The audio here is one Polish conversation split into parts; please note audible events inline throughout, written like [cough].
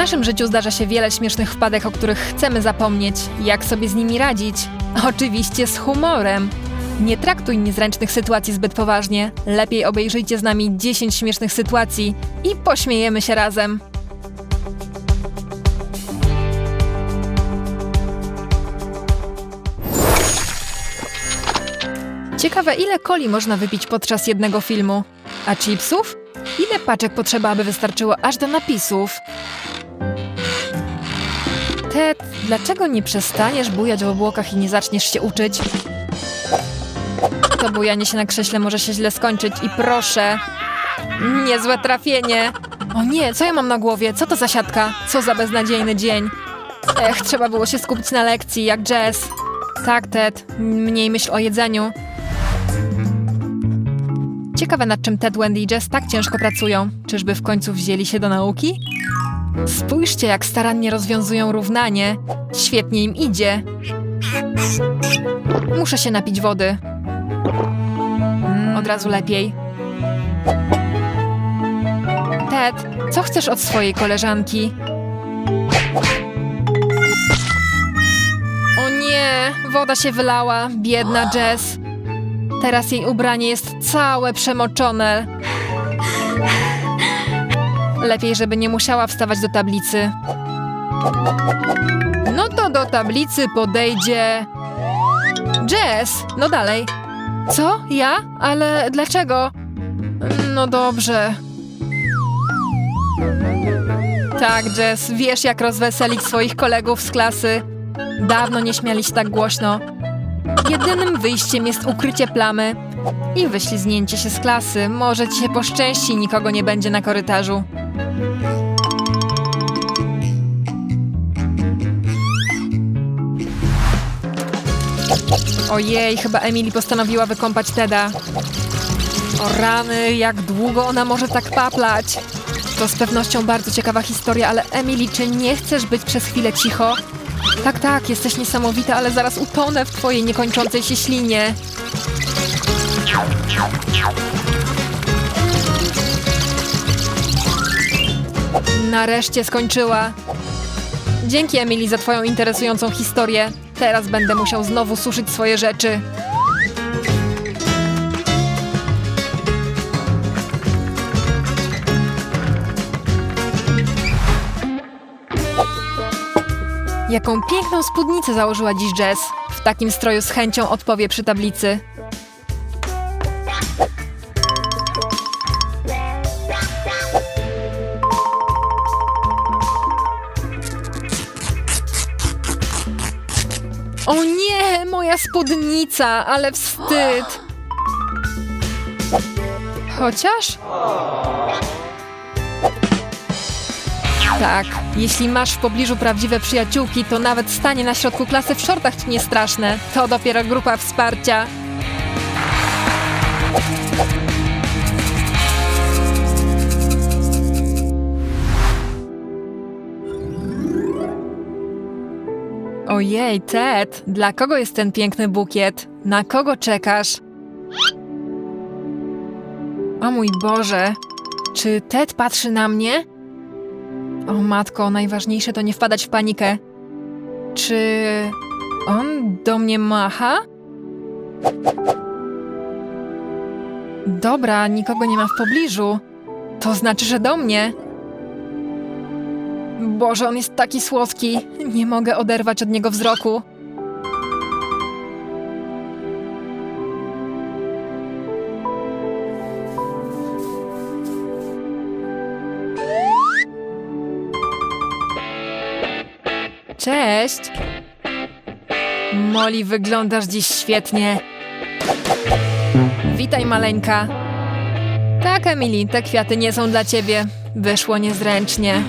naszym życiu zdarza się wiele śmiesznych wpadek, o których chcemy zapomnieć. Jak sobie z nimi radzić? Oczywiście z humorem. Nie traktuj niezręcznych sytuacji zbyt poważnie. Lepiej obejrzyjcie z nami 10 śmiesznych sytuacji i pośmiejemy się razem. Ciekawe, ile coli można wypić podczas jednego filmu? A chipsów? Ile paczek potrzeba, aby wystarczyło aż do napisów? Ted, dlaczego nie przestaniesz bujać w obłokach i nie zaczniesz się uczyć? To bujanie się na krześle może się źle skończyć i proszę... Niezłe trafienie! O nie, co ja mam na głowie? Co to za siatka? Co za beznadziejny dzień? Ech, trzeba było się skupić na lekcji, jak jazz. Tak, Ted, mniej myśl o jedzeniu. Ciekawe nad czym Ted, Wendy i Jess tak ciężko pracują. Czyżby w końcu wzięli się do nauki? Spójrzcie, jak starannie rozwiązują równanie. Świetnie im idzie. Muszę się napić wody. Mm, od razu lepiej. Ted, co chcesz od swojej koleżanki? O nie, woda się wylała, biedna Jess. Teraz jej ubranie jest całe przemoczone. Lepiej, żeby nie musiała wstawać do tablicy. No to do tablicy podejdzie. Jess, no dalej. Co? Ja? Ale dlaczego? No dobrze. Tak, Jess, wiesz jak rozweselić swoich kolegów z klasy. Dawno nie śmiali się tak głośno. Jedynym wyjściem jest ukrycie plamy i wyślizgnięcie się z klasy. Może ci się poszczęści, nikogo nie będzie na korytarzu. Ojej, chyba Emily postanowiła wykąpać Teda. O rany, jak długo ona może tak paplać? To z pewnością bardzo ciekawa historia, ale Emily, czy nie chcesz być przez chwilę cicho? Tak, tak, jesteś niesamowita, ale zaraz utonę w twojej niekończącej się ślinie. Nareszcie skończyła. Dzięki Emily za twoją interesującą historię. Teraz będę musiał znowu suszyć swoje rzeczy. Jaką piękną spódnicę założyła dziś Jess. W takim stroju z chęcią odpowie przy tablicy. Spódnica, ale wstyd. Chociaż... Tak, jeśli masz w pobliżu prawdziwe przyjaciółki, to nawet stanie na środku klasy w shortach ci nie straszne. To dopiero grupa wsparcia. Ojej, Ted, dla kogo jest ten piękny bukiet? Na kogo czekasz? O mój Boże, czy Ted patrzy na mnie? O matko, najważniejsze to nie wpadać w panikę. Czy on do mnie macha? Dobra, nikogo nie ma w pobliżu. To znaczy, że do mnie. Boże, on jest taki słodki. Nie mogę oderwać od niego wzroku. Cześć! Molly, wyglądasz dziś świetnie. Witaj, maleńka. Tak, Emily, te kwiaty nie są dla ciebie. Wyszło niezręcznie.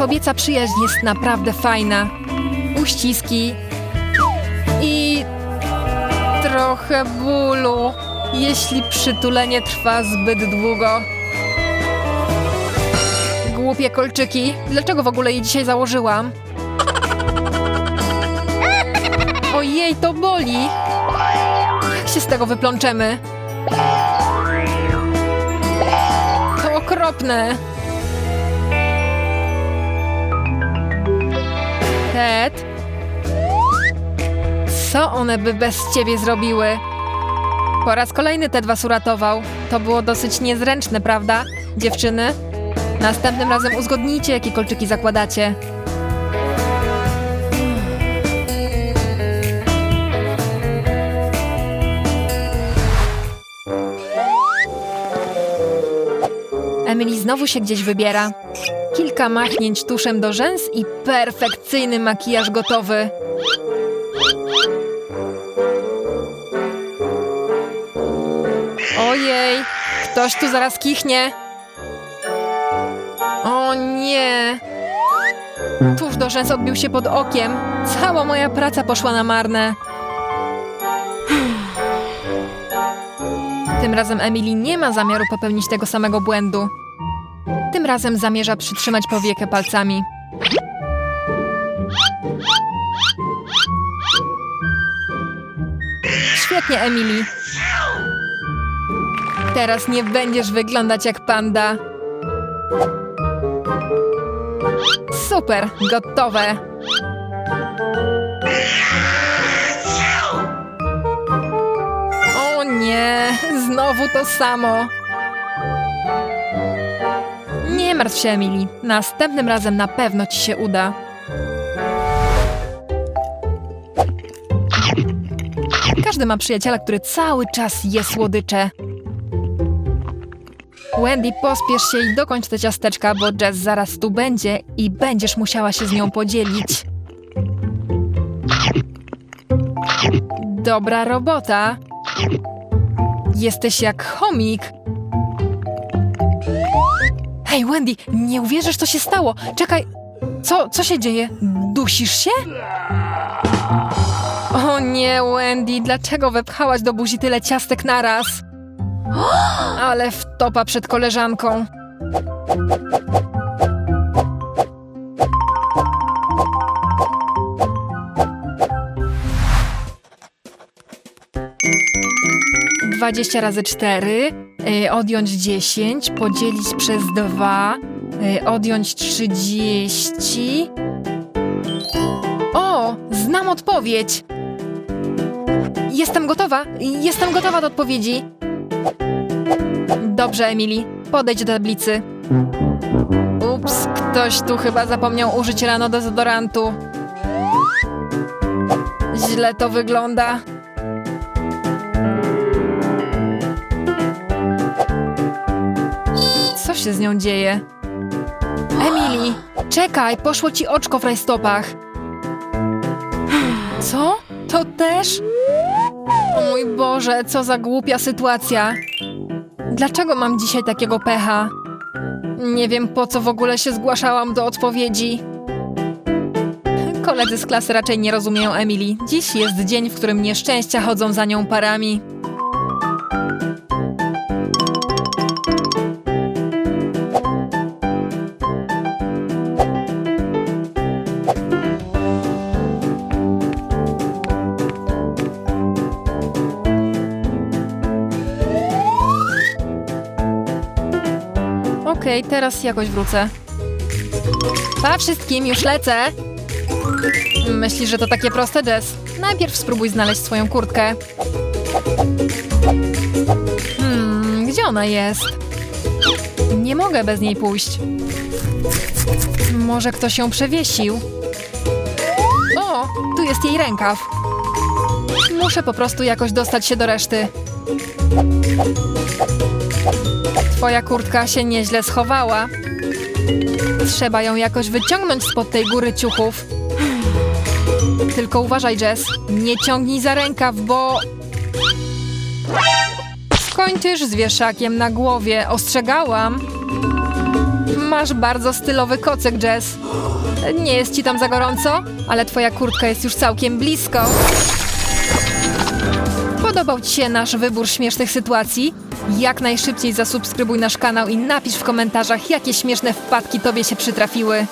Kobieca przyjaźń jest naprawdę fajna. Uściski i trochę bólu, jeśli przytulenie trwa zbyt długo. Głupie kolczyki. Dlaczego w ogóle je dzisiaj założyłam? Ojej, to boli! Jak się z tego wyplączemy? To okropne. Ted? Co one by bez ciebie zrobiły? Po raz kolejny Ted was uratował. To było dosyć niezręczne, prawda, dziewczyny? Następnym razem uzgodnijcie, jakie kolczyki zakładacie. Emily znowu się gdzieś wybiera. Kilka machnięć tuszem do rzęs i perfekcyjny makijaż gotowy. Ojej, ktoś tu zaraz kichnie. O nie! Tuż do rzęs odbił się pod okiem. Cała moja praca poszła na marne. Tym razem Emily nie ma zamiaru popełnić tego samego błędu. Tym razem zamierza przytrzymać powiekę palcami. Świetnie, Emily. Teraz nie będziesz wyglądać jak panda. Super, gotowe. O nie, znowu to samo. Nie martw się, Emily. Następnym razem na pewno ci się uda. Każdy ma przyjaciela, który cały czas je słodycze. Wendy, pospiesz się i dokończ te ciasteczka, bo Jess zaraz tu będzie i będziesz musiała się z nią podzielić. Dobra robota. Jesteś jak chomik. Hej, Wendy, nie uwierzysz, co się stało. Czekaj, co, co się dzieje? Dusisz się? O nie, Wendy, dlaczego wepchałaś do buzi tyle ciastek naraz? [gasps] Ale wtopa przed koleżanką. Dwadzieścia razy cztery, odjąć dziesięć, podzielić przez dwa, y, odjąć trzydzieści. O, znam odpowiedź. Jestem gotowa, jestem gotowa do odpowiedzi. Dobrze, Emily, podejdź do tablicy. Ups, ktoś tu chyba zapomniał użyć rano dezodorantu. Źle to wygląda. Się z nią dzieje? Emily, czekaj, poszło ci oczko w rajstopach. Co? To też? O mój Boże, co za głupia sytuacja. Dlaczego mam dzisiaj takiego pecha? Nie wiem, po co w ogóle się zgłaszałam do odpowiedzi. Koledzy z klasy raczej nie rozumieją Emily. Dziś jest dzień, w którym nieszczęścia chodzą za nią parami. Okej, teraz jakoś wrócę. Pa wszystkim, już lecę! Myślisz, że to takie proste, Jess? Najpierw spróbuj znaleźć swoją kurtkę. Hmm, gdzie ona jest? Nie mogę bez niej pójść. Może ktoś ją przewiesił? O, tu jest jej rękaw. Muszę po prostu jakoś dostać się do reszty. Twoja kurtka się nieźle schowała. Trzeba ją jakoś wyciągnąć spod tej góry ciuchów. Tylko uważaj, Jess. Nie ciągnij za rękaw, bo... Skończysz z wieszakiem na głowie. Ostrzegałam. Masz bardzo stylowy kocyk, Jess. Nie jest ci tam za gorąco, ale twoja kurtka jest już całkiem blisko. Podobał Ci się nasz wybór śmiesznych sytuacji? Jak najszybciej zasubskrybuj nasz kanał i napisz w komentarzach, jakie śmieszne wpadki Tobie się przytrafiły.